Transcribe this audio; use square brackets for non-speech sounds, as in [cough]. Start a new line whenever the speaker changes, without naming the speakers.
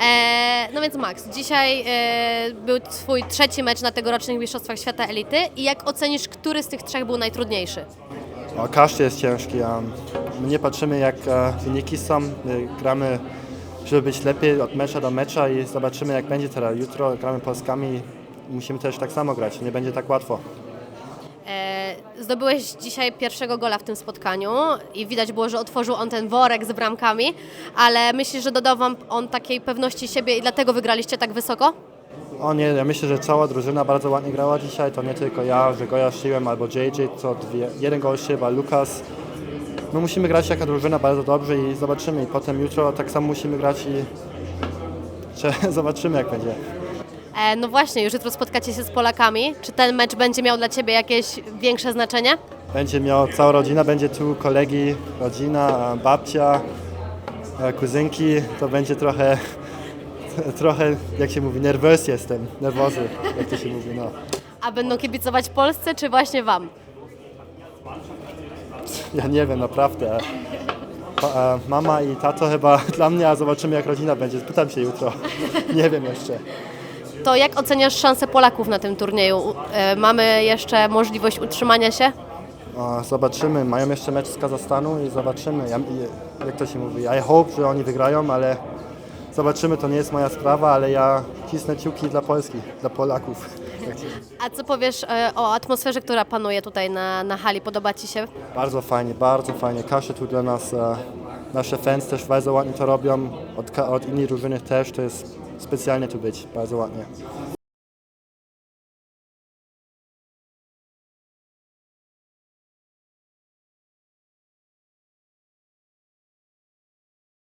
E, no więc Max, dzisiaj e, był Twój trzeci mecz na tegorocznych Mistrzostwach Świata Elity i jak ocenisz, który z tych trzech był najtrudniejszy?
Każdy jest ciężki. a My nie patrzymy jak e, wyniki są. My gramy, żeby być lepiej od mecza do mecza i zobaczymy jak będzie teraz. Jutro gramy Polskami i musimy też tak samo grać. Nie będzie tak łatwo.
E, zdobyłeś dzisiaj pierwszego gola w tym spotkaniu i widać było, że otworzył on ten worek z bramkami, ale myślisz, że dodał Wam on takiej pewności siebie i dlatego wygraliście tak wysoko?
O nie, ja myślę, że cała drużyna bardzo ładnie grała dzisiaj. To nie tylko ja, że Goja strzeliłem albo JJ, co dwie, jeden gol strzelił, a Lukas. My musimy grać jako drużyna bardzo dobrze i zobaczymy. I potem jutro tak samo musimy grać i [laughs] zobaczymy jak będzie.
E, no właśnie, już jutro spotkacie się z Polakami. Czy ten mecz będzie miał dla Ciebie jakieś większe znaczenie?
Będzie miał, cała rodzina będzie tu, kolegi, rodzina, babcia, e, kuzynki. To będzie trochę, [laughs] trochę, jak się mówi, nerwös jestem, nerwozy, jak to się mówi, no.
A będą kibicować Polsce, czy właśnie Wam?
Ja nie wiem, naprawdę. Pa, e, mama i tato chyba [laughs] dla mnie, a zobaczymy jak rodzina będzie. Pytam się jutro. Nie wiem jeszcze.
To jak oceniasz szanse Polaków na tym turnieju? E, mamy jeszcze możliwość utrzymania się?
Zobaczymy. Mają jeszcze mecz z Kazachstanu i zobaczymy. Jak to się mówi? I hope, że oni wygrają, ale zobaczymy. To nie jest moja sprawa, ale ja cisnę kciuki dla Polski, dla Polaków.
A co powiesz e, o atmosferze, która panuje tutaj na, na hali? Podoba Ci się?
Bardzo fajnie, bardzo fajnie. Każdy tu dla nas, e, nasze fans też bardzo ładnie to robią. Od, od innych drużyny też, to jest specjalnie tu być, bardzo ładnie.